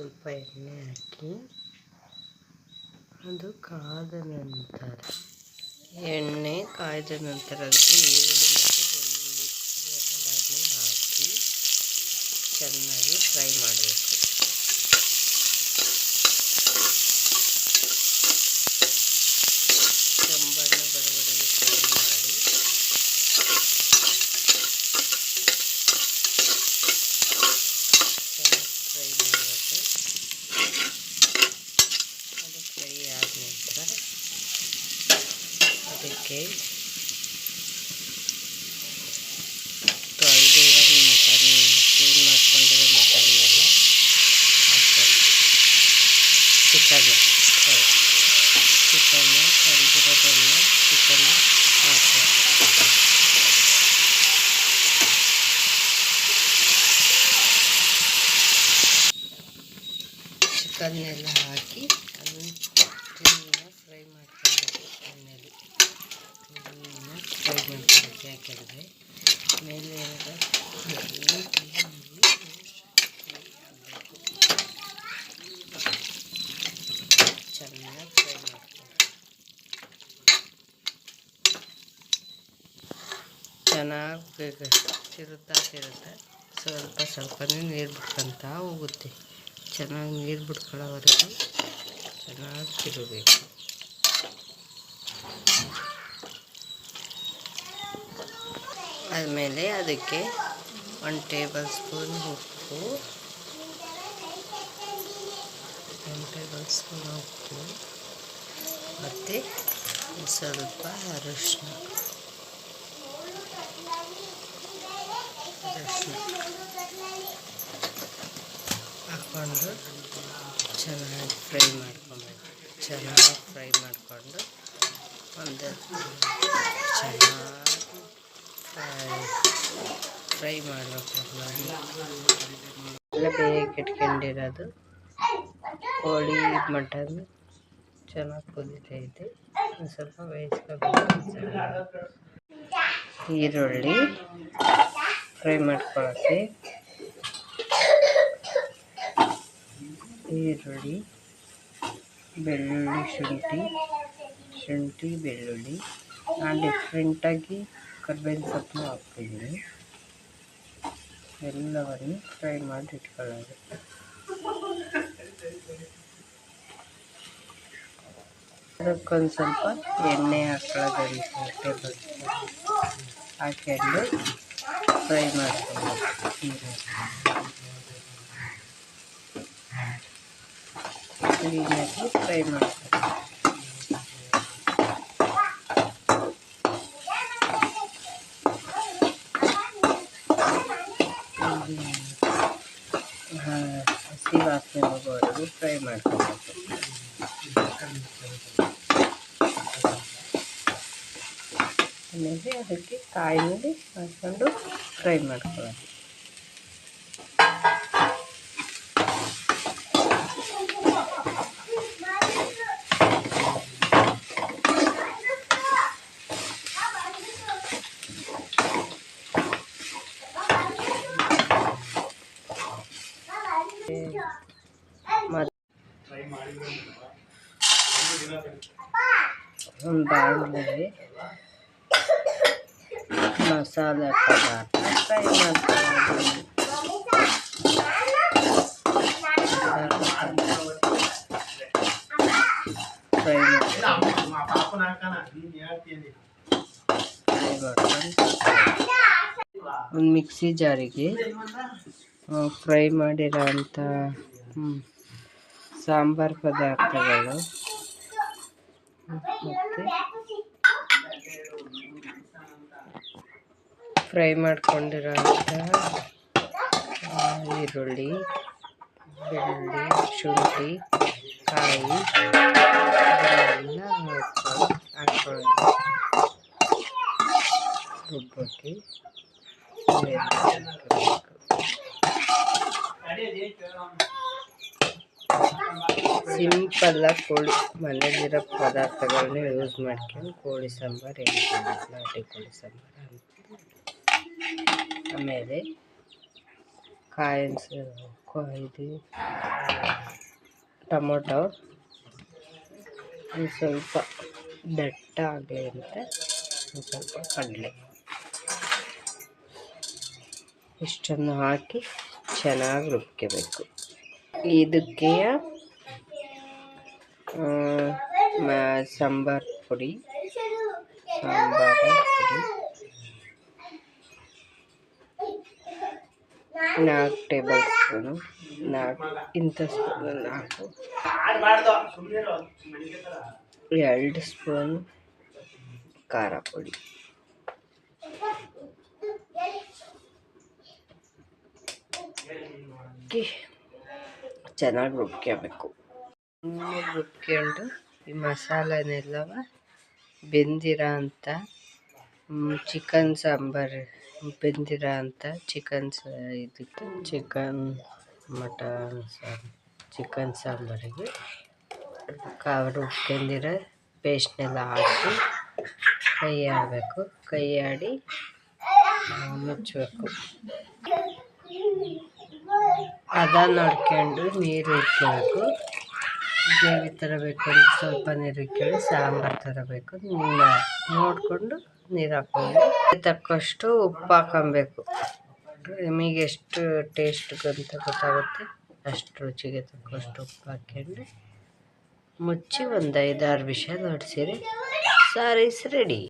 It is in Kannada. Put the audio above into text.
ಸ್ವಲ್ಪ ಎಣ್ಣೆ ಹಾಕಿ ಅದು ಕಾದ ನಂತರ, ಎಣ್ಣೆ ಕಾಯ್ದ ನಂತರ ಅದಕ್ಕೆ ಈರುಳ್ಳಿ ಮತ್ತು ಬೆಳ್ಳುಳ್ಳಿ ಎರಡನ್ನೂ ಹಾಕಿ ಚೆನ್ನಾಗಿ ಫ್ರೈ ಮಾಡಬೇಕು ಕೆಂಬಣ್ಣ ಬರುವವರೆಗೆ ಫ್ರೈ ಮಾಡಿ ಚೆನ್ನಾಗಿ ಫ್ರೈ ಮಾಡಬೇಕು ಅದು ಫ್ರೈ ಆದ ನಂತರ ಅದಕ್ಕೆ ತೊಳೆದಿರೋ ಮಟನ್ ಕ್ಲೀನ್ ಮಾಡ್ಕೊಂಡಿರೋ ಮಟನ್ನೆಲ್ಲ ಹಾಕ್ಬೇಕು ಚಿಕನ್ ಚಿಕನ್ನು ತೊಳೆದಿರೋದೆಲ್ಲ ಚಿಕನ್ ಹಾಕಬೇಕು ಚಿಕನ್ನೆಲ್ಲ ಹಾಕಿ ಅದನ್ನು ಕ್ಲೀನಾಗಿ ಫ್ರೈ ಮಾಡ್ಕೊಳ್ಬೇಕು ಎಣ್ಣೆಲಿ ಕ್ಲೀನಾಗಿ ಫ್ರೈ ಮಾಡ್ಕೊಳ್ಬೇಕು ಯಾಕೆಂದರೆ ಮೇಲೆ ಇರೋ ಎಲ್ಲ ಚೆನ್ನಾಗಿ ಫ್ರೈ ಮಾಡ್ಕೊಳ್ಬೇಕು ಚೆನ್ನಾಗಿ ತಿರುತ್ತಾ ತಿರುತ್ತಾ ಸ್ವಲ್ಪ ಸ್ವಲ್ಪನೇ ನೀರು ಬಿಟ್ಕೊತ ಹೋಗುತ್ತೆ ಚೆನ್ನಾಗಿ ನೀರು ಬಿಟ್ಕೊಳ್ಳೋವರೆಗೂ ಚೆನ್ನಾಗಿ ತಿರುಗಬೇಕು ಆದಮೇಲೆ ಅದಕ್ಕೆ ಒಂದು ಟೇಬಲ್ ಸ್ಪೂನ್ ಉಪ್ಪು, ಒನ್ ಟೇಬಲ್ ಸ್ಪೂನ್ ಉಪ್ಪು, ಮತ್ತು ಸ್ವಲ್ಪ ಅರಿಶಿನ ಅರಿಶಿನ ಹಾಕ್ಕೊಂಡು ಚೆನ್ನಾಗಿ ಫ್ರೈ ಮಾಡ್ಕೊಬೇಕು. ಚೆನ್ನಾಗಿ ಫ್ರೈ ಮಾಡಿಕೊಂಡು ಒಂದು ಚೆನ್ನಾಗಿ ಫ್ರೈ ಮಾಡಬೇಕು ಎಲ್ಲ ಬೇಗ ಇಟ್ಕೊಂಡಿರೋದು ಕೋಳಿ ಮಟನ್ ಚೆನ್ನಾಗಿ ಕುದೀತೈತೆ ಒಂದು ಸ್ವಲ್ಪ ಬೇಯಿಸ್ಕೋಬೇಕು. ಈರುಳ್ಳಿ ಫ್ರೈ ಮಾಡ್ಕೊಳ್ಳೋಕ್ಕೆ ಈರುಳ್ಳಿ, ಬೆಳ್ಳುಳ್ಳಿ ಶುಂಠಿ ಶುಂಠಿ, ಬೆಳ್ಳುಳ್ಳಿ. ನಾನು ಡಿಫ್ರೆಂಟಾಗಿ ಕರ್ಬೇವಿನ ಸೊಪ್ಪು ಹಾಕ್ತೀನಿ. ಎಲ್ಲವನ್ನು ಫ್ರೈ ಮಾಡಿ ಇಟ್ಕೊಳ್ಳೋದು. ಅದಕ್ಕೊಂದು ಸ್ವಲ್ಪ ಎಣ್ಣೆ ಹಾಕೊಳ್ಳೋದು ಟೇಬಲ್ ಹಾಕ್ಕೊಂಡು ಫ್ರೈ ಮಾಡ್ಕೊಬೇಕು ಕ್ಲೀನಾಗಿ ಫ್ರೈ ಮಾಡ್ಕೊಬೇಕು ಹಸಿ ವಾಸನೆ ಹೋಗೋವರೆಗೂ ಫ್ರೈ ಮಾಡ್ಕೊಬೇಕು ಆಮೇಲೆ ಅದಕ್ಕೆ ಕಾಯಿ ಹಾಕ್ಕೊಂಡು ಫ್ರೈ ಮಾಡ್ಕೊಳ್ಳೋದು ಮತ್ತು ಒಂದು ಬಾಣಲೆಗೆ ಮಸಾಲೆ ಪದಾರ್ಥ. ಫ್ರೈ ಮಾಡ್ಕೊಂಡು ಒಂದು ಮಿಕ್ಸಿ ಜಾರಿಗೆ ಫ್ರೈ ಮಾಡಿರೋ ಅಂಥ ಸಾಂಬಾರು ಪದಾರ್ಥಗಳು. ಫ್ರೈ ಮಾಡ್ಕೊಂಡಿರೋ ಈರುಳ್ಳಿ ಬೆಳ್ಳುಳ್ಳಿ ಶುಂಠಿ ಕಾಯಿ ಇದನ್ನೆಲ್ಲ ಹಾಕ್ಕೊಳ್ಳೋದು ರುಬ್ಬಕ್ಕೆ ಸಿಂಪಲ್ಲಾಗಿ ಕೋಳಿ ಮನೆಯಲ್ಲಿರೋ ಪದಾರ್ಥಗಳನ್ನ ಯೂಸ್ ಮಾಡ್ಕೊಂಡು ಕೋಳಿ ಸಾಂಬಾರು ನಾಟಿ ಕೋಳಿ ಸಾಂಬಾರು ಅಂತ. ಆಮೇಲೆ ಕಾಯಿನ್ಸ್ ಇದು, ಟೊಮೊಟೊ ಒಂದು ಸ್ವಲ್ಪ ದಟ್ಟ ಆಗಲಿ ಅಂತ ಸ್ವಲ್ಪ ಕಡಲೆ. ಇಷ್ಟನ್ನು ಹಾಕಿ ಚೆನ್ನಾಗಿ ರುಬ್ಕೋಬೇಕು. ಇದಕ್ಕೆ ಆ, ಮ- ಸಾಂಬಾರ್ ಪುಡಿ ಸಾಂಬಾರ ಪುಡಿ ನಾಲ್ಕು ಟೇಬಲ್ ಸ್ಪೂನು ನಾಲ್ಕು ಇಂಥ ಸ್ಪೂನು ನಾಲ್ಕು ಎರಡು ಸ್ಪೂನ್ ಖಾರ ಪುಡಿ ಹಾಕಿ ಚೆನ್ನಾಗಿ ರುಬ್ಕೋಬೇಕು ರುಬ್ಕೊಂಡು ಈ ಮಸಾಲೆನೆಲ್ಲವ ಬೆಂದಿರೋ ಅಂಥ ಚಿಕನ್ ಸಾಂಬಾರು ಬೆಂದಿರೋ ಅಂಥ ಚಿಕನ್ ಸ ಇದಕ್ಕೆ ಚಿಕನ್ ಮಟನ್ ಸಾ ಚಿಕನ್ ಸಾಂಬಾರಿಗೆ ಕಾ ರುಬ್ಕೊಂಡಿರೋ ಪೇಸ್ಟ್ನೆಲ್ಲ ಹಾಕಿ ಕೈ ಆಡಬೇಕು ಕೈ ಆಡಿ ಮುಚ್ಚಬೇಕು. ಅದ ನೋಡ್ಕೊಂಡು ನೀರು ಇಟ್ಕೋಬೇಕು ಗ್ರೇವಿ ಥರ ಬೇಕು ಅಂತ ಸ್ವಲ್ಪ ನೀರು ಕೇಳಿ ಸಾಂಬಾರು ಥರ ಬೇಕು ನೋಡಿಕೊಂಡು ನೀರು ಹಾಕ್ಕೊಂಡು ತಕ್ಕಷ್ಟು ಉಪ್ಪು ಹಾಕೊಬೇಕು. ನಿಮಗೆ ಎಷ್ಟು ಟೇಸ್ಟ್ ಅಂತ ಗೊತ್ತಾಗುತ್ತೆ? ಅಷ್ಟು ರುಚಿಗೆ ತಕ್ಕಷ್ಟು ಉಪ್ಪು ಹಾಕ್ಕೊಂಡು ಮುಚ್ಚಿ ಒಂದು ಐದಾರು ವಿಷಲ್ ಹೊಡ್ಸಿರಿ ಸಾರೀಸ್ ರೆಡಿ